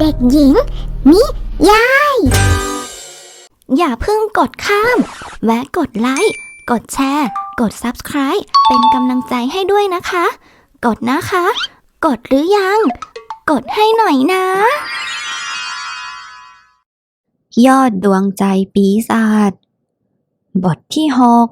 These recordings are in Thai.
เด็กหญิง นิยาย อย่าเพิ่งกดข้าม แวะกดไลค์ กดแชร์ กด Subscribe เป็นกำลังใจให้ด้วยนะคะ กดนะคะ กดหรือยัง กดให้หน่อยนะ ยอดดวงใจปีศาจบทที่หก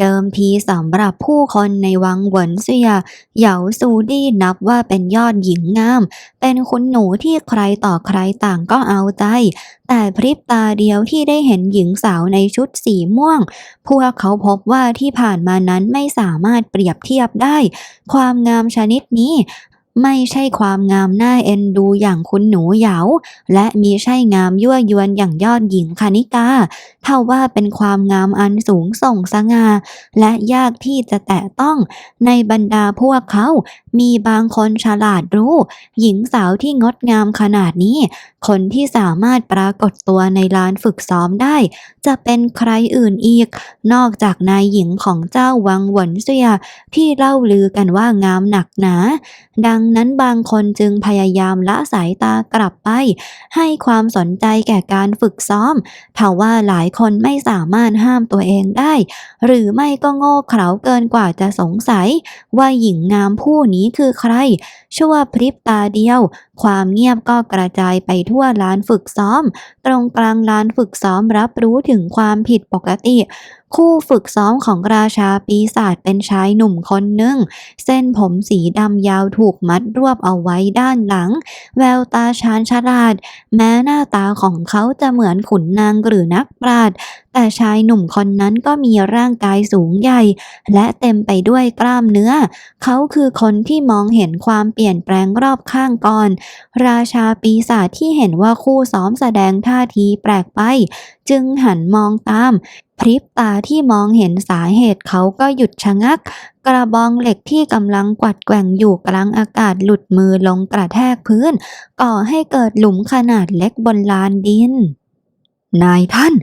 เดิมทีสำหรับผู้คนในวังเหวินเซียเหยาซูดี้นับว่าเป็นยอดหญิงงาม เป็นคุณหนูที่ใครต่อใครต่างก็เอาใจ แต่พริบตาเดียวที่ได้เห็นหญิงสาวในชุดสีม่วง พวกเขาพบว่าที่ผ่านมานั้นไม่สามารถเปรียบเทียบได้ ความงามชนิดนี้ ไม่ใช่ความงามน่าเอ็นดูอย่างคุณหนูเหยา และมีใช่งามยั่วยวนอย่างยอดหญิงคณิกา เท่าว่าเป็นความงามอันสูงส่งสง่าและยากที่จะแตะต้อง ในบรรดาพวกเขา มีบางคนฉลาดรู้ หญิงสาวที่งดงามขนาดนี้ คนที่สามารถปรากฏตัวในลานฝึกซ้อมได้ จะเป็นใครอื่นอีก นอกจากนายหญิงของเจ้าวังหวนเซียที่เล่าลือกันว่างามหนักหนา ดังนั้นบางคนจึงพยายามละสายตากลับไป ให้ความสนใจแก่การฝึกซ้อมทว่าหลายคนไม่สามารถห้ามตัวเองได้ หรือไม่ก็โง่เขลาเกินกว่าจะสงสัย ว่าหญิงงามผู้นี้คือใคร ชั่วพริบตาเดียว ความเงียบก็กระจายไปทั่วลานฝึกซ้อม ตรงกลางลานฝึกซ้อมรับรู้ถึงความผิดปกติ คู่ฝึกซ้อมของราชาปีศาจเป็นชายหนุ่มคนหนึ่ง เส้นผมสีดำยาวถูกมัดรวบเอาไว้ด้านหลัง แววตาชาญฉลาด แม้หน้าตาของเขาจะเหมือนขุนนางหรือนักปราชญ์แต่ชายหนุ่มคนนั้นก็มีร่างกายสูงใหญ่ และเต็มไปด้วยกล้ามเนื้อ เขาคือคนที่มองเห็นความเปลี่ยนแปลงรอบข้างก่อน ราชาปีศาจที่เห็นว่าคู่ซ้อมแสดงท่าทีแปลกไป จึงหันมองตาม พริบตาที่มองเห็นสาเหตุเขาก็หยุดชะงัก กระบองเหล็กที่กำลังกวัดแกว่งอยู่กลางอากาศหลุดมือลงกระแทกพื้น ก่อให้เกิดหลุมขนาดเล็กบนลานดิน นายท่าน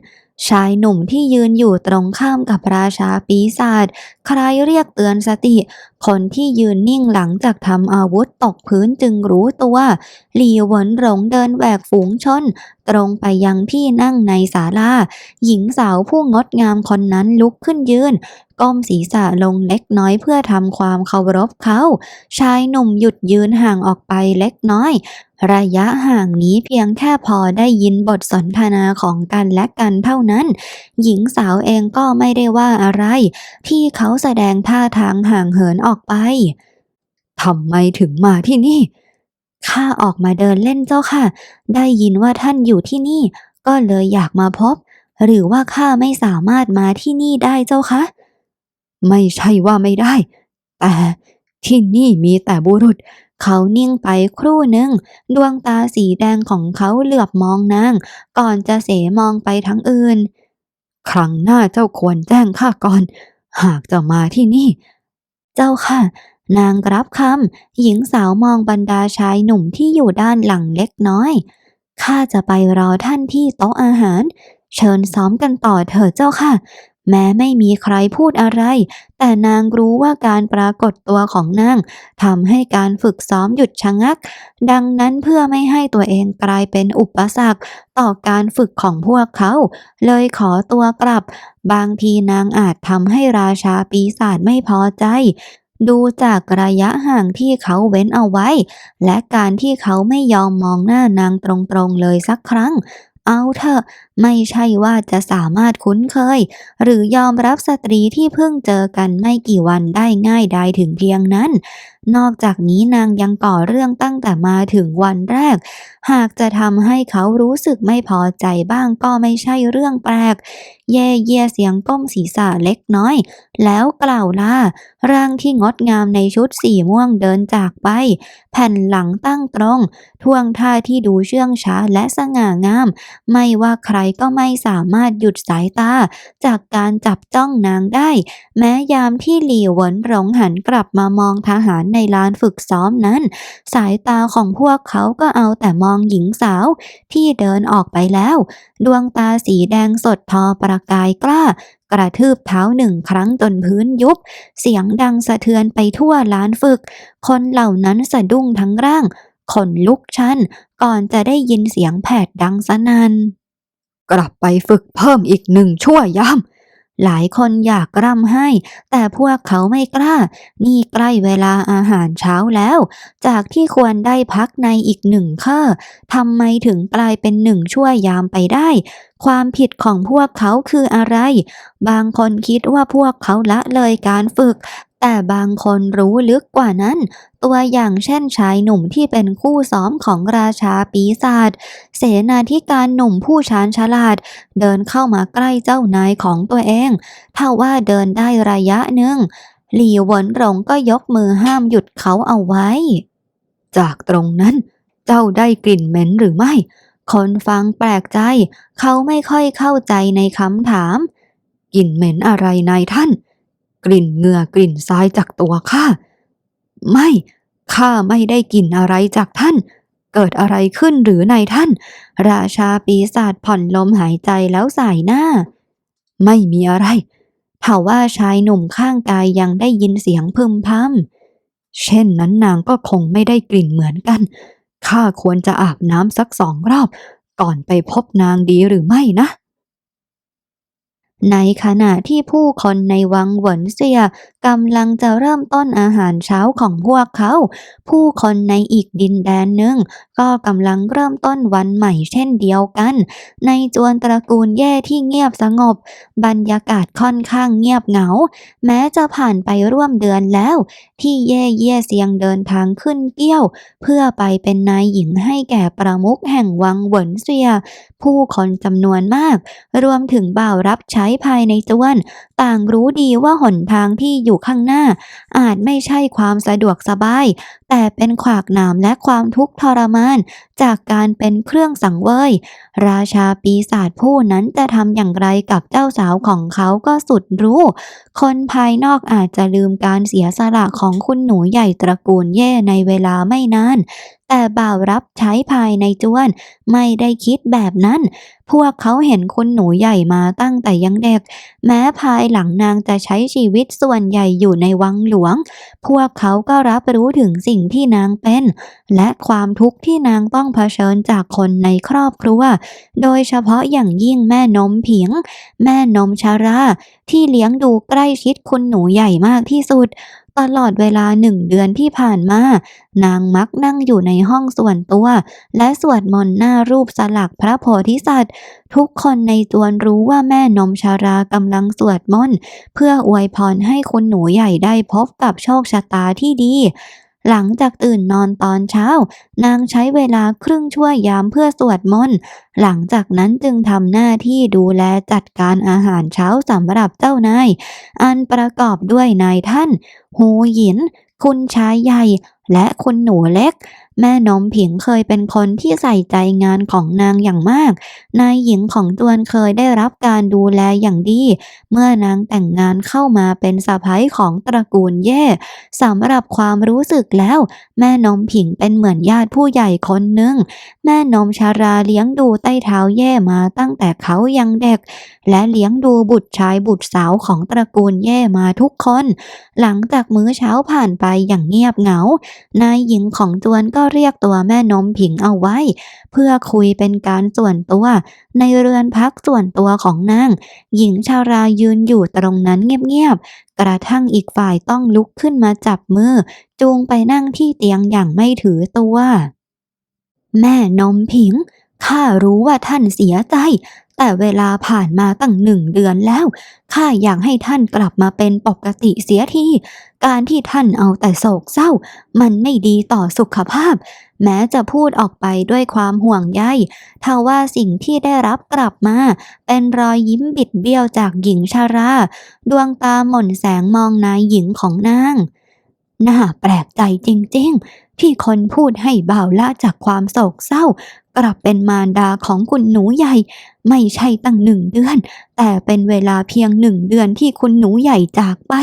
ชายหนุ่มที่ยืนอยู่ตรงข้ามกับราชาปีศาจใครเรียกเตือนสติ คนที่ยืนนิ่งหลังจากทำอาวุธตกพื้นจึงรู้ตัวหลีหวนหลงเดินแหวกฝูงชน ตรงไปยังที่นั่งในศาลาหญิงสาวผู้งดงามคนนั้นลุกขึ้นยืน ก้มศีรษะลงเล็กน้อยเพื่อทำความเคารพเขา ชายหนุ่มหยุดยืนห่างออกไปเล็กน้อย ระยะห่างนี้เพียงแค่พอได้ยินบทสนทนาของกันและกันเท่านั้น หญิงสาวเองก็ไม่ได้ว่าอะไร ที่เขาแสดงท่าทางห่างเหินออกไปทำไมถึงมาที่นี่ ข้าออกมาเดินเล่นเจ้าค่ะ ได้ยินว่าท่านอยู่ที่นี่ ก็เลยอยากมาพบ หรือว่าข้าไม่สามารถมาที่นี่ได้เจ้าคะ ไม่ใช่ว่าไม่ได้ แต่ที่นี่มีแต่บุรุษ เขานิ่งไปครู่หนึ่ง ดวงตาสีแดงของเขาเหลือบมองนาง ก่อนจะเสมองไปทั้งอื่น ครั้งหน้าเจ้าควรแจ้งข้าก่อน หากจะมาที่นี่ เจ้าค่ะ นางรับคำหญิงสาวมองบรรดาชายหนุ่มที่อยู่ด้านหลังเล็กน้อยข้าจะไปรอท่านที่โต๊ะอาหาร เชิญซ้อมกันต่อเถิดเจ้าค่ะ แม้ไม่มีใครพูดอะไร แต่นางรู้ว่าการปรากฏตัวของนางทำให้การฝึกซ้อมหยุดชะงัก ดังนั้นเพื่อไม่ให้ตัวเองกลายเป็นอุปสรรค ต่อการฝึกของพวกเขา เลยขอตัวกลับ บางทีนางอาจทำให้ราชาปีศาจไม่พอใจดูจากระยะห่างที่เขาเว้นเอาไว้ และการที่เขาไม่ยอมมองหน้านางตรงๆเลยสักครั้ง เอาเถอะไม่ใช่ว่าจะสามารถคุ้นเคย หรือยอมรับสตรีที่เพิ่งเจอกันไม่กี่วันได้ง่ายดายถึงเพียงนั้น นอกจากนี้นางยังก่อเรื่องตั้งแต่มาถึงวันแรก หากจะทำให้เขารู้สึกไม่พอใจบ้างก็ไม่ใช่เรื่องแปลก เย่เย่เสียงก้มศีรษะเล็กน้อย แล้วกล่าวลาร่างที่งดงามในชุดสีม่วงเดินจากไป แผ่นหลังตั้งตรง ท่วงท่าที่ดูเชื่องช้าและสง่างามไม่ว่าใครก็ไม่สามารถหยุดสายตา จากการจับจ้องนางได้ แม้ยามที่หลี่หวนหลงหันกลับมามองทหารในลานฝึกซ้อมนั้น สายตาของพวกเขาก็เอาแต่มองหญิงสาวที่เดินออกไปแล้ว ดวงตาสีแดงสดทอประกายกล้ากระทืบเท้าหนึ่งครั้งจนพื้นยุบ เสียงดังสะเทือนไปทั่วลานฝึก คนเหล่านั้นสะดุ้งทั้งร่าง ขนลุกชันก่อนจะได้ยินเสียงแผดดังสนัน่นกลับไปฝึกเพิ่มอีกหนึ่งชั่วยามหลายคนอยากกร่ำให้ แต่พวกเขาไม่กล้า นี่ใกล้เวลาอาหารเช้าแล้ว จากที่ควรได้พักในอีกหนึ่งข้อทำไมถึงกลายเป็นหนึ่งชั่วยามไปได้ ความผิดของพวกเขาคืออะไร บางคนคิดว่าพวกเขาละเลยการฝึก แต่บางคนรู้ลึกกว่านั้น ตัวอย่างเช่นชายหนุ่มที่เป็นคู่ซ้อมของราชาปีศาจ เสนาธิการหนุ่มผู้ชาญฉลาด เดินเข้ามาใกล้เจ้านายของตัวเองถ้าว่าเดินได้ระยะหนึ่ง หลี่หวนหลงก็ยกมือห้ามหยุดเขาเอาไว้ จากตรงนั้น เจ้าได้กลิ่นเหม็นหรือไม่ คนฟังแปลกใจ เขาไม่ค่อยเข้าใจในคำถาม กลิ่นเหม็นอะไรนายท่าน กลิ่นเหงื่อกลิ่นทรายจากตัวข้าไม่ข้าไม่ได้กลิ่นอะไรจากท่าน เกิดอะไรขึ้นหรือนายท่าน ราชาปีศาจผ่อนลมหายใจแล้วสายหน้า ไม่มีอะไรถ้าว่าชายหนุ่มข้างกายยังได้ยินเสียงพึมพำเช่นนั้นนางก็คงไม่ได้กลิ่นเหมือนกันข้าควรจะอาบน้ำสักสองรอบ ก่อนไปพบนางดีหรือไม่นะ ในขณะที่ผู้คนในวังเหวนเซียกำลังจะเริ่มต้นอาหารเช้าของพวกเขา ผู้คนในอีกดินแดนหนึ่งก็กำลังเริ่มต้นวันใหม่เช่นเดียวกัน ในจวนตระกูลแย่ที่เงียบสงบ บรรยากาศค่อนข้างเงียบเหงา แม้จะผ่านไปร่วมเดือนแล้ว ที่เย่เย่เซียงเดินทางขึ้นเกี้ยว เพื่อไปเป็นนายหญิงให้แก่ประมุขแห่งวังเหวนเซีย ผู้คนจำนวนมาก รวมถึงบ่าวรับใช้ภายในจวน ต่างรู้ดีว่าหนทางที่อยู่ข้างหน้า อาจไม่ใช่ความสะดวกสบาย แต่เป็นขวากหนามและความทุกข์ทรมาน จากการเป็นเครื่องสังเวย ราชาปีศาจผู้นั้นจะทำอย่างไรกับเจ้าสาวของเขาก็สุดรู้ คนภายนอกอาจจะลืมการเสียสละของคุณหนูใหญ่ตระกูลเย่ในเวลาไม่นานแต่บ่าวรับใช้ภายในจวน ไม่ได้คิดแบบนั้น พวกเขาเห็นคุณหนูใหญ่มาตั้งแต่ยังเด็ก แม้ภายหลังนางจะใช้ชีวิตส่วนใหญ่อยู่ในวังหลวง พวกเขาก็รับรู้ถึงสิ่งที่นางเป็น และความทุกข์ที่นางต้องเผชิญจากคนในครอบครัว โดยเฉพาะอย่างยิ่งแม่นมผิงแม่นมชารา ที่เลี้ยงดูใกล้ชิดคุณหนูใหญ่มากที่สุด ตลอดเวลาหนึ่งเดือนที่ผ่านมา นางมักนั่งอยู่ในห้องส่วนตัว และสวดมนต์หน้ารูปสลักพระโพธิสัตว์ ทุกคนในจวนรู้ว่าแม่นมชารากำลังสวดมนต์เพื่ออวยพรให้คุณหนูใหญ่ได้พบกับโชคชะตาที่ดี หลังจากตื่นนอนตอนเช้า นางใช้เวลาครึ่งชั่วยามเพื่อสวดมนต์หลังจากนั้นจึงทำหน้าที่ดูแลจัดการอาหารเช้าสำหรับเจ้านาย อันประกอบด้วยนายท่าน หูหยิน คุณชายใหญ่ และคุณหนูเล็ก แม่นมผิงเคยเป็นคนที่ใส่ใจงานของนางอย่างมาก นายหญิงของตวนเคยได้รับการดูแลอย่างดี เมื่อนางแต่งงานเข้ามาเป็นสะพ้ายของตระกูลเย่สำหรับความรู้สึกแล้ว แม่นมผิงเป็นเหมือนญาติผู้ใหญ่คนหนึ่ง แม่นมชาราเลี้ยงดูใต้เท้าเย่มาตั้งแต่เขายังเด็ก และเลี้ยงดูบุตรชายบุตรสาวของตระกูลเย่มาทุกคน หลังจากมื้อเช้าผ่านไปอย่างเงียบเหงา นายหญิงของจวนก็เรียกตัวแม่นมผิงเอาไว้ เพื่อคุยเป็นการส่วนตัว ในเรือนพักส่วนตัวของนาง หญิงชารายืนอยู่ตรงนั้นเงียบๆ กระทั่งอีกฝ่ายต้องลุกขึ้นมาจับมือ จูงไปนั่งที่เตียงอย่างไม่ถือตัว แม่นมผิงข้ารู้ว่าท่านเสียใจ แต่เวลาผ่านมาตั้งหนึ่งเดือนแล้ว ข้าอยากให้ท่านกลับมาเป็นปกติเสียที การที่ท่านเอาแต่โศกเศร้า มันไม่ดีต่อสุขภาพ แม้จะพูดออกไปด้วยความห่วงใยทว่าสิ่งที่ได้รับกลับมา เป็นรอยยิ้มบิดเบี้ยวจากหญิงชารา ดวงตาหม่นแสงมองนายหญิงของนาง น่าแปลกใจจริงๆ ที่คนพูดให้เบาละจากความโศกเศร้า กลับเป็นมารดาของคุณหนูใหญ่ ไม่ใช่ตั้งหนึ่งเดือน แต่เป็นเวลาเพียงหนึ่งเดือนที่คุณหนูใหญ่จากไป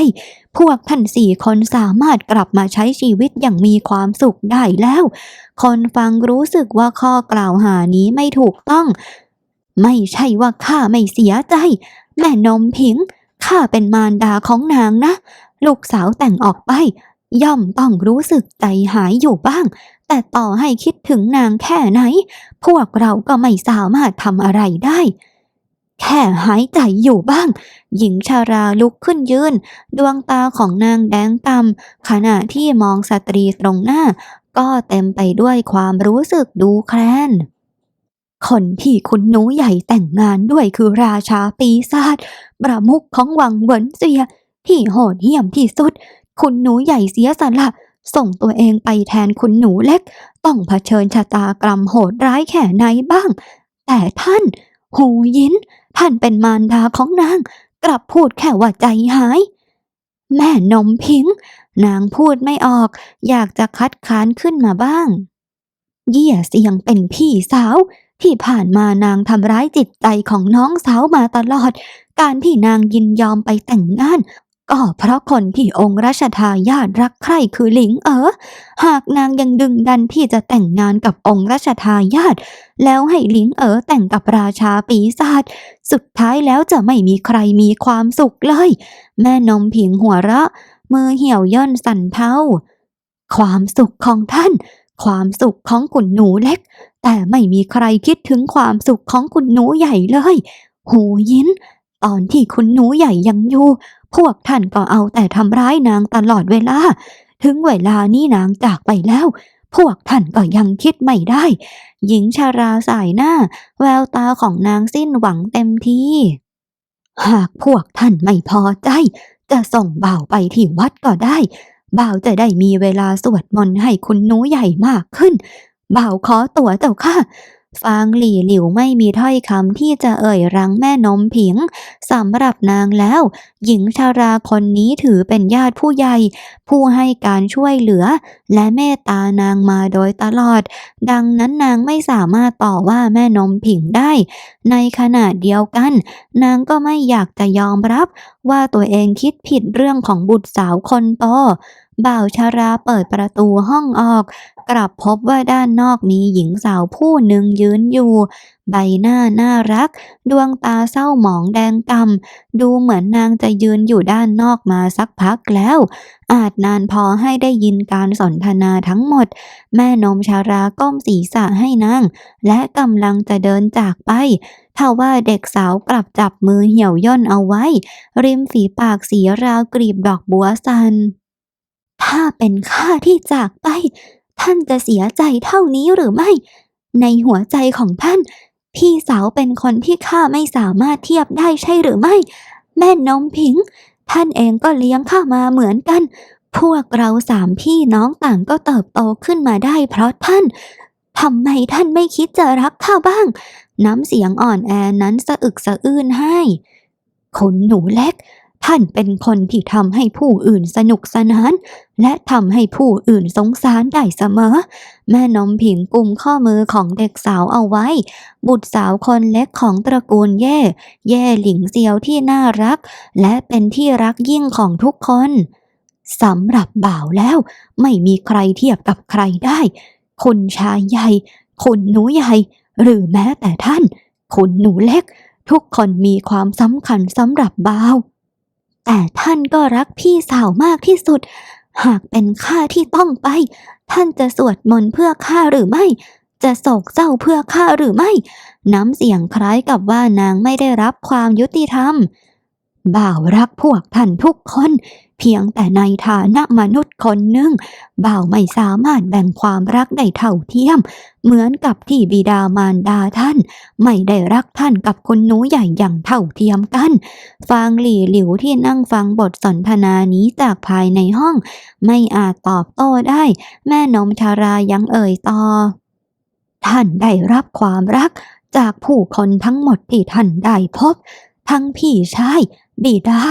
พวกท่านสี่คนสามารถกลับมาใช้ชีวิตอย่างมีความสุขได้แล้ว คนฟังรู้สึกว่าข้อกล่าวหานี้ไม่ถูกต้อง ไม่ใช่ว่าข้าไม่เสียใจ แม่นมผิงข้าเป็นมารดาของนางนะ ลูกสาวแต่งออกไป ย่อมต้องรู้สึกใจหายอยู่บ้าง แต่ต่อให้คิดถึงนางแค่ไหน พวกเราก็ไม่สามารถทำอะไรได้ แค่หายใจอยู่บ้าง หญิงชาราลุกขึ้นยืน ดวงตาของนางแดงกำขณะที่มองสตรีตรงหน้า ก็เต็มไปด้วยความรู้สึกดูแคลนคนที่คุณหนูใหญ่แต่งงานด้วยคือราชาปีศาจประมุขของวังเวินเซีย ที่โหดเหี้ยมที่สุด คุณหนูใหญ่เสียสละส่งตัวเองไปแทนคุณหนูเล็ก ต้องเผชิญชะตากรรมโหดร้ายแค่ไหนบ้าง แต่ท่าน หูยิน ท่านเป็นมารดาของนาง กลับพูดแค่ว่าใจหาย แม่นมพิง นางพูดไม่ออก อยากจะคัดค้านขึ้นมาบ้าง เยี่ยเสียงเป็นพี่สาว ที่ผ่านมานางทำร้ายจิตใจของน้องสาวมาตลอด การที่นางยินยอมไปแต่งงาน ก็เพราะคนที่องค์รัชทายาทรักใคร่คือหลิงเอ๋อหากนางยังดึงดันที่จะแต่งงานกับองค์รัชทายาทแล้วให้หลิงเอ๋อแต่งกับราชาปีศาจสุดท้ายแล้วจะไม่มีใครมีความสุขเลย แม่นมผิงหัวเราะ มือเหี่ยวย่นสั่นเทาความสุขของท่าน ความสุขของคุณหนูเล็ก แต่ไม่มีใครคิดถึงความสุขของคุณหนูใหญ่เลย หูยินตอนที่คุณหนูใหญ่ยังอยู่ พวกท่านก็เอาแต่ทำร้ายนางตลอดเวลา ถึงเวลานี้นางจากไปแล้ว พวกท่านก็ยังคิดไม่ได้ หญิงชาราสายหน้า แววตาของนางสิ้นหวังเต็มที่หากพวกท่านไม่พอใจ จะส่งบ่าวไปที่วัดก็ได้บ่าวจะได้มีเวลาสวดมนต์ให้คุณหนูใหญ่มากขึ้นบ่าวขอตัวเจ้าค่ะ ฟางหลี่หลิวไม่มีถ้อยคำที่จะเอ่ยรังแม่นมผิงสำหรับนางแล้ว หญิงชาราคนนี้ถือเป็นญาติผู้ใหญ่ ผู้ให้การช่วยเหลือ และเมตตานางมาโดยตลอด ดังนั้นนางไม่สามารถต่อว่าแม่นมผิงได้ ในขณะเดียวกัน นางก็ไม่อยากจะยอมรับว่าตัวเองคิดผิดเรื่องของบุตรสาวคนโต บ่าวชาราเปิดประตูห้องออก กลับพบว่าด้านนอกมีหญิงสาวผู้หนึ่งยืนอยู่ ใบหน้าน่ารัก ดวงตาเศร้าหมองแดงกำดูเหมือนนางจะยืนอยู่ด้านนอกมาสักพักแล้ว อาจนานพอให้ได้ยินการสนทนาทั้งหมด แม่นมชาราก้มศีรษะให้นาง และกำลังจะเดินจากไปถ้าว่าเด็กสาวกลับจับมือเหี่ยวย่นเอาไว้ ริมฝีปากสีราวกลีบดอกบัวสัน ถ้าเป็นข้าที่จากไป ท่านจะเสียใจเท่านี้หรือไม่ ในหัวใจของท่าน พี่สาวเป็นคนที่ข้าไม่สามารถเทียบได้ใช่หรือไม่ แม่นมผิง ท่านเองก็เลี้ยงข้ามาเหมือนกัน พวกเราสามพี่น้องต่างก็เติบโตขึ้นมาได้ เพราะท่านทำไมท่านไม่คิดจะรักข้าบ้าง น้ำเสียงอ่อนแอนั้นสะอึกสะอื้นให้คุณหนูเล็ก ท่านเป็นคนที่ทำให้ผู้อื่นสนุกสนาน และทำให้ผู้อื่นสงสารได้เสมอ แม่นมผิงกุมข้อมือของเด็กสาวเอาไว้ บุตรสาวคนเล็กของตระกูลเย่ เย่หลิงเซียวที่น่ารัก และเป็นที่รักยิ่งของทุกคนสำหรับบ่าวแล้ว ไม่มีใครเทียบกับใครได้ คุณชายใหญ่คุณหนูใหญ่ หรือแม้แต่ท่าน คุณหนูเล็ก ทุกคนมีความสำคัญสำหรับบ่าว แต่ท่านก็รักพี่สาวมากที่สุด หากเป็นข้าที่ต้องไป ท่านจะสวดมนต์เพื่อข้าหรือไม่ จะโศกเศร้าเพื่อข้าหรือไม่ น้ำเสียงคล้ายกับว่านางไม่ได้รับความยุติธรรม บ่าวรักพวกท่านทุกคน พียงแต่ในฐานะมนุษย์คนหนึ่งบ่าวไม่สามารถแบ่งความรักได้เท่าเทียม เหมือนกับที่บิดามารดาท่าน ไม่ได้รักท่านกับคุณหนูใหญ่อย่างเท่าเทียมกัน ฟางหลี่หลิวที่นั่งฟังบทสนทนานี้จากภายในห้อง ไม่อาจตอบโต้ได้ แม่นมชารายังเอ่ยต่อ ท่านได้รับความรักจากผู้คนทั้งหมดที่ท่านได้พบ ทั้งพี่ชาย บิดา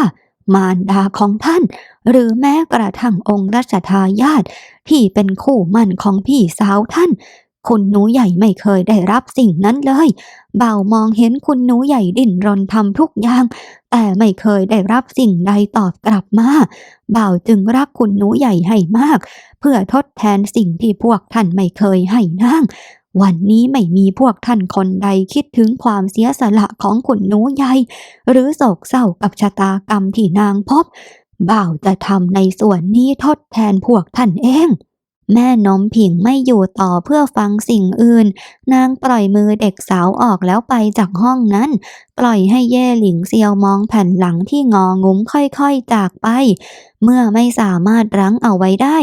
มารดาของท่าน หรือแม้กระทั่งองค์รัชทายาทที่เป็นคู่มั่นของพี่สาวท่าน คุณหนูใหญ่ไม่เคยได้รับสิ่งนั้นเลย เบ่ามองเห็นคุณหนูใหญ่ดิ้นรนทำทุกอย่าง แต่ไม่เคยได้รับสิ่งใดตอบกลับมา เบ่าจึงรักคุณหนูใหญ่ให้มาก เพื่อทดแทนสิ่งที่พวกท่านไม่เคยให้นาง วันนี้ไม่มีพวกท่านคนใดคิดถึงความเสียสละของคุณหนูใหญ่ หรือโศกเศร้ากับชะตากรรมที่นางพบ บ่าวจะทำในส่วนนี้ทดแทนพวกท่านเอง แม่นมผิงไม่อยู่ต่อเพื่อฟังสิ่งอื่น นางปล่อยมือเด็กสาวออกแล้วไปจากห้องนั้น ปล่อยให้เย่หลิงเซียวมองแผ่นหลังที่งองุ้มค่อยๆจากไป เมื่อไม่สามารถรั้งเอาไว้ได้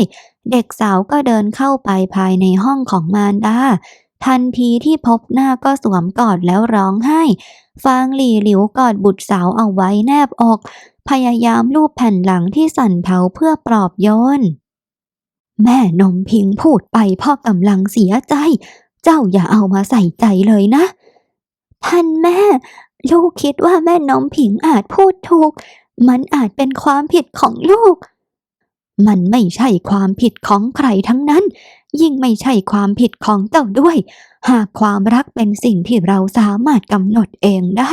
เด็กสาวก็เดินเข้าไปภายในห้องของมารดา ทันทีที่พบหน้าก็สวมกอดแล้วร้องไห้ ฟางหลี่หลิวกอดบุตรสาวเอาไว้แนบอก พยายามลูบแผ่นหลังที่สั่นเทาเพื่อปลอบโยน แม่นมพิงพูดไปพ่อกำลังเสียใจ เจ้าอย่าเอามาใส่ใจเลยนะ ท่านแม่ ลูกคิดว่าแม่นมผิงอาจพูดถูก มันอาจเป็นความผิดของลูก มันไม่ใช่ความผิดของใครทั้งนั้น ยิ่งไม่ใช่ความผิดของเจ้าด้วย หากความรักเป็นสิ่งที่เราสามารถกำหนดเองได้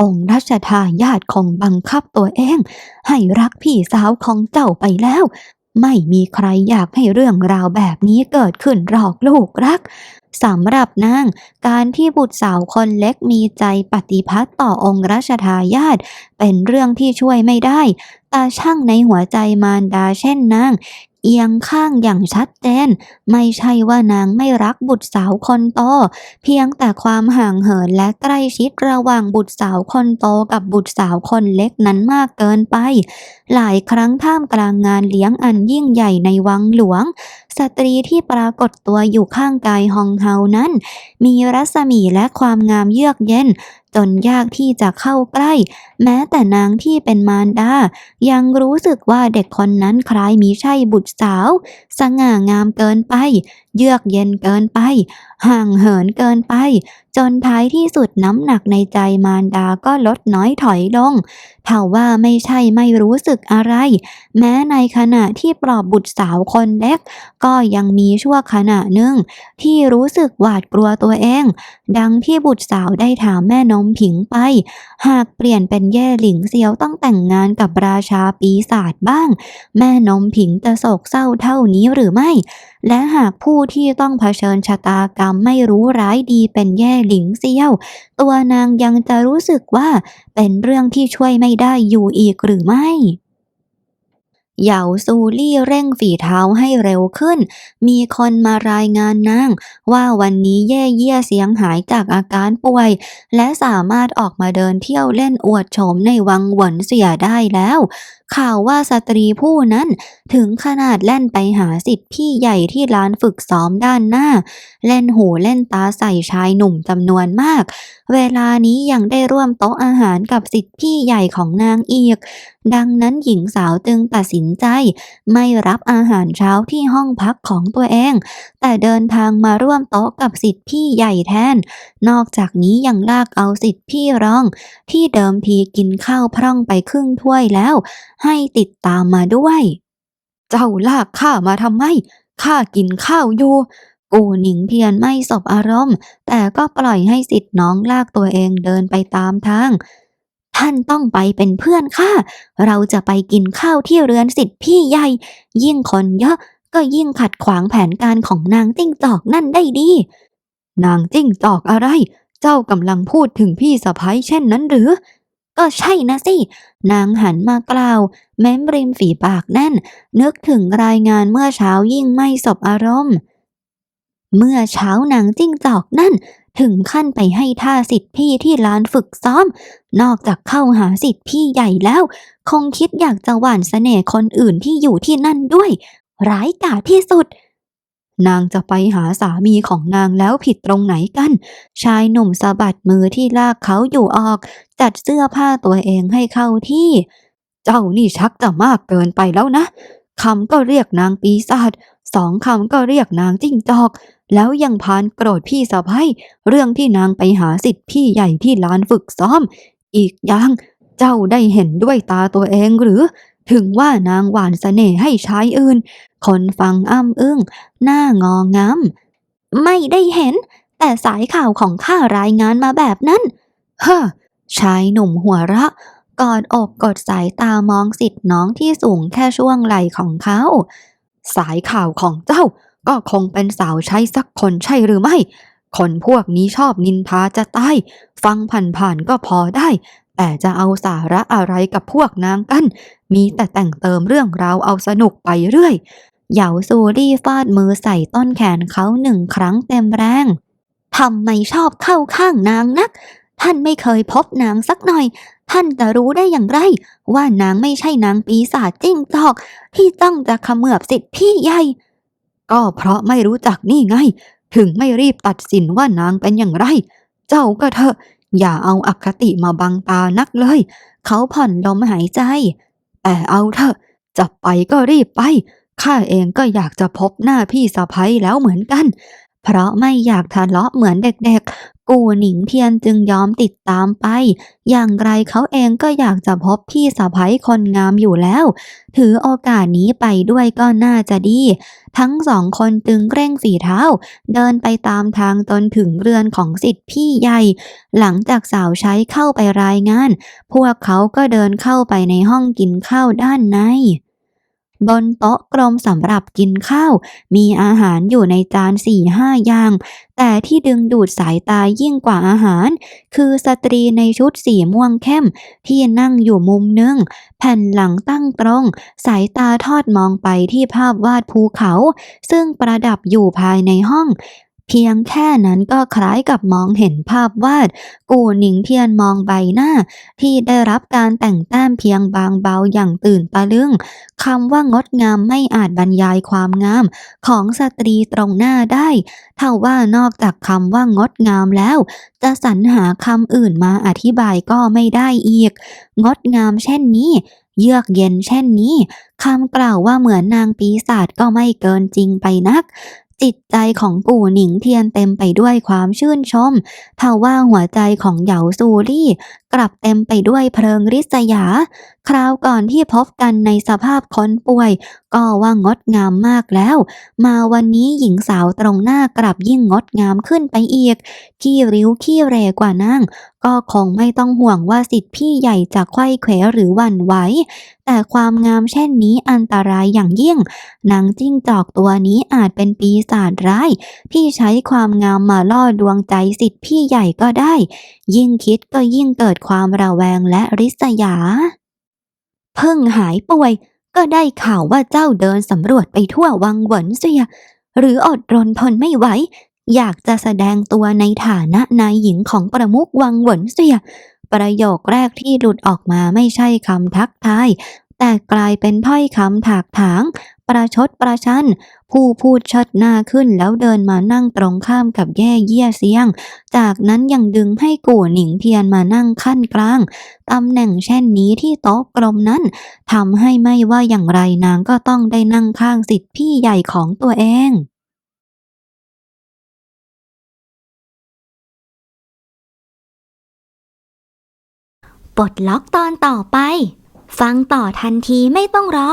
องค์รัชทายาทคงบังคับตัวเอง ให้รักพี่สาวของเจ้าไปแล้ว ไม่มีใครอยากให้เรื่องราวแบบนี้เกิดขึ้นหรอกลูกรักสำหรับนางการที่บุตรสาวคนเล็กมีใจปฏิพัติต่อองค์รัชทายาทเป็นเรื่องที่ช่วยไม่ได้ ตาช่างในหัวใจมารดาเช่นนาง เอียงข้างอย่างชัดเจน ไม่ใช่ว่านางไม่รักบุตรสาวคนโต เพียงแต่ความห่างเหินและใกล้ชิดระหว่างบุตรสาวคนโตกับบุตรสาวคนเล็กนั้นมากเกินไป หลายครั้งท่ามกลางงานเลี้ยงอันยิ่งใหญ่ในวังหลวง สตรีที่ปรากฏตัวอยู่ข้างกายฮองเฮานั้น มีรัศมีและความงามเยือกเย็น จนยากที่จะเข้าใกล้ แม้แต่นางที่เป็นมารดา ยังรู้สึกว่าเด็กคนนั้นคล้ายมีใช่บุตรสาว สง่างามเกินไป เยือกเย็นเกินไป ห่างเหินเกินไป จนท้ายที่สุดน้ำหนักในใจมารดาก็ลดน้อยถอยลงเท่าว่าไม่ใช่ไม่รู้สึกอะไร แม้ในขณะที่ปลอบบุตรสาวคนเล็ก ก็ยังมีชั่วขณะหนึ่ง ที่รู้สึกหวาดกลัวตัวเอง ดังที่บุตรสาวได้ถามแม่นมผิงไป หากเปลี่ยนเป็นแย่หลิงเซียวต้องแต่งงานกับราชาปีศาจบ้าง แม่นมผิงจะโศกเศร้าเท่านี้หรือไม่ และหากผู้ที่ต้องเผชิญชะตากรรมไม่รู้ร้ายดีเป็นแย่หลิงเซียว ตัวนางยังจะรู้สึกว่าเป็นเรื่องที่ช่วยไม่ได้อยู่อีกหรือไม่เหยาซูลี่เร่งฝีเท้าให้เร็วขึ้น มีคนมารายงานนางว่าวันนี้แย่เยี่ยเสียงหายจากอาการป่วย และสามารถออกมาเดินเที่ยวเล่นอวดโฉมในวังหวนเสียได้แล้ว ข่าวว่าสตรีผู้นั้นถึงขนาดเล่นไปหาสิทธิ์พี่ใหญ่ที่ร้านฝึกซ้อมด้านหน้า เล่นหูเล่นตาใส่ชายหนุ่มจำนวนมาก เวลานี้ยังได้ร่วมโต๊ะอาหารกับสิทธิ์พี่ใหญ่ของนางอีก ดังนั้นหญิงสาวจึงตัดสินใจ ไม่รับอาหารเช้าที่ห้องพักของตัวเอง แต่เดินทางมาร่วมโต๊ะกับสิทธิ์พี่ใหญ่แทน นอกจากนี้ยังลากเอาสิทธิ์พี่รอง ที่เดิมทีกินข้าวพร่องไปครึ่งถ้วยแล้วให้ติดตามมาด้วย เจ้าลากข้ามาทำไม ข้ากินข้าวอยู่ กูหนิงเทียนไม่สบอารมณ์ แต่ก็ปล่อยให้สิทธิ์น้องลากตัวเองเดินไปตามทาง ท่านต้องไปเป็นเพื่อนข้า เราจะไปกินข้าวที่เรือนสิทธิ์พี่ใหญ่ ยิ่งคนเยอะก็ยิ่งขัดขวางแผนการของนางจิ้งจอกนั่นได้ดี นางจิ้งจอกอะไร เจ้ากำลังพูดถึงพี่สะพ้ยเช่นนั้นหรือ ก็ใช่นะสิ นางหันมากล่าว แม้มริมฝีปากแน่น นึกถึงรายงานเมื่อเช้ายิ่งไม่สบอารมณ์ เมื่อเช้านางจิ้งจอกนั่น ถึงขั้นไปให้ท่าสิทธิ์พี่ที่ลานฝึกซ้อม นอกจากเข้าหาสิทธิ์พี่ใหญ่แล้ว คงคิดอยากจะหว่านเสน่ห์คนอื่นที่อยู่ที่นั่นด้วย ร้ายกาจที่สุด นางจะไปหาสามีของนางแล้วผิดตรงไหนกัน ชายหนุ่มสะบัดมือที่ลากเขาอยู่ออก จัดเสื้อผ้าตัวเองให้เข้าที่ เจ้านี่ชักจะมากเกินไปแล้วนะคำก็เรียกนางปีศาจสองคำก็เรียกนางจิ้งจอก แล้วยังพานโกรธพี่สะพ้ยเรื่องที่นางไปหาสิทธิ์พี่ใหญ่ที่ลานฝึกซ้อม อีกอย่างเจ้าได้เห็นด้วยตาตัวเองหรือ ถึงว่านางหวานเสน่ห์ให้ชายอื่น คนฟังอ้ำอึ้ง หน้างองาม ไม่ได้เห็น แต่สายข่าวของข้ารายงานมาแบบนั้น เฮ้อ ชายหนุ่มหัวเราะกอดอกกดสายตามองสิทธิ์น้องที่สูงแค่ช่วงไหล่ของเขา สายข่าวของเจ้าก็คงเป็นสาวใช้สักคนใช่หรือไม่ คนพวกนี้ชอบนินทาจะตาย ฟังผ่านๆก็พอได้ แต่จะเอาสาระอะไรกับพวกนางกัน มีแต่แต่งเติมเรื่องราวเอาสนุกไปเรื่อย เหยาซูรี่ฟาดมือใส่ต้นแขนเขาหนึ่งครั้งเต็มแรง ทำไมชอบเข้าข้างนางนัก ท่านไม่เคยพบนางสักหน่อย ท่านจะรู้ได้อย่างไร ว่านางไม่ใช่นางปีศาจจิ้งจอก ที่ต้องจะขมือบสิทธิ์พี่ใหญ่ ก็เพราะไม่รู้จักนี่ไง ถึงไม่รีบตัดสินว่านางเป็นอย่างไร เจ้าก็เถอะ อย่าเอาอคติมาบังตานักเลย เขาผ่อนลมหายใจ แต่เอาเถอะ จะไปก็รีบไป ข้าเองก็อยากจะพบหน้าพี่สะพ้ยแล้วเหมือนกัน เพราะไม่อยากทะเลาะเหมือนเด็กๆ กูหนิงเทียนจึงยอมติดตามไป อย่างไรเขาเองก็อยากจะพบพี่สะพ้ยคนงามอยู่แล้ว ถือโอกาสนี้ไปด้วยก็น่าจะดี ทั้งสองคนจึงเร่งฝีเท้า เดินไปตามทางจนถึงเรือนของสิทธิพี่ใหญ่ หลังจากสาวใช้เข้าไปรายงาน พวกเขาก็เดินเข้าไปในห้องกินข้าวด้านใน บนโต๊ะกลมสำหรับกินข้าว มีอาหารอยู่ในจานสี่ห้าอย่าง แต่ที่ดึงดูดสายตายิ่งกว่าอาหาร คือสตรีในชุดสีม่วงเข้ม ที่นั่งอยู่มุมหนึง แผ่นหลังตั้งตรง สายตาทอดมองไปที่ภาพวาดภูเขา ซึ่งประดับอยู่ภายในห้อง เพียงแค่นั้นก็คล้ายกับมองเห็นภาพวาด กูหนิงเทียนมองใบหน้า ที่ได้รับการแต่งแต้มเพียงบางเบาอย่างตื่นตะลึงคำว่างดงามไม่อาจบรรยายความงาม ของสตรีตรงหน้าได้เท่าว่านอกจากคำว่างดงามแล้ว จะสรรหาคำอื่นมาอธิบายก็ไม่ได้อีก งดงามเช่นนี้เยือกเย็นเช่นนี้คำกล่าวว่าเหมือนนางปีศาจก็ไม่เกินจริงไปนัก จิตใจของปู่หนิงเทียนเต็มไปด้วยความชื่นชมเท่าว่าหัวใจของเหยาซูรี่ กลับเต็มไปด้วยเพลิงริษยา คราวก่อนที่พบกันในสภาพคนป่วย ก็ว่างดงามมากแล้ว มาวันนี้หญิงสาวตรงหน้ากลับยิ่งงดงามขึ้นไปอีก ขี้ริ้วขี้เรกว่านั่งก็คงไม่ต้องห่วงว่าสิทธิพี่ใหญ่จะไขว้เขวหรือหวั่นไหว แต่ความงามเช่นนี้อันตรายอย่างยิ่ง นางจิ้งจอกตัวนี้อาจเป็นปีศาจร้ายที่ใช้ความงามมาล่อดวงใจสิทธิพี่ใหญ่ก็ได้ ยิ่งคิดก็ยิ่งเกิดความระแวงและริษยา เพิ่งหายป่วยก็ได้ข่าวว่าเจ้าเดินสำรวจไปทั่ววังหวนเสีย หรืออดรนทนไม่ไหว อยากจะแสดงตัวในฐานะนายหญิงของประมุขวังหวนเสีย ประโยคแรกที่หลุดออกมาไม่ใช่คำทักทาย แต่กลายเป็นถ้อยคำถากถาง ประชดประชัน ผู้พูดชัดหน้าขึ้นแล้วเดินมานั่งตรงข้ามกับแย่เยี่ยเสียง จากนั้นยังดึงให้กู่หนิงเทียนมานั่งขั้นกลางตำแหน่งเช่นนี้ที่โต๊ะกลมนั้นทำให้ไม่ว่าอย่างไรนางก็ต้องได้นั่งข้างสิทธิพี่ใหญ่ของตัวเองปลดล็อกตอนต่อไป ฟังต่อทันทีไม่ต้องรอ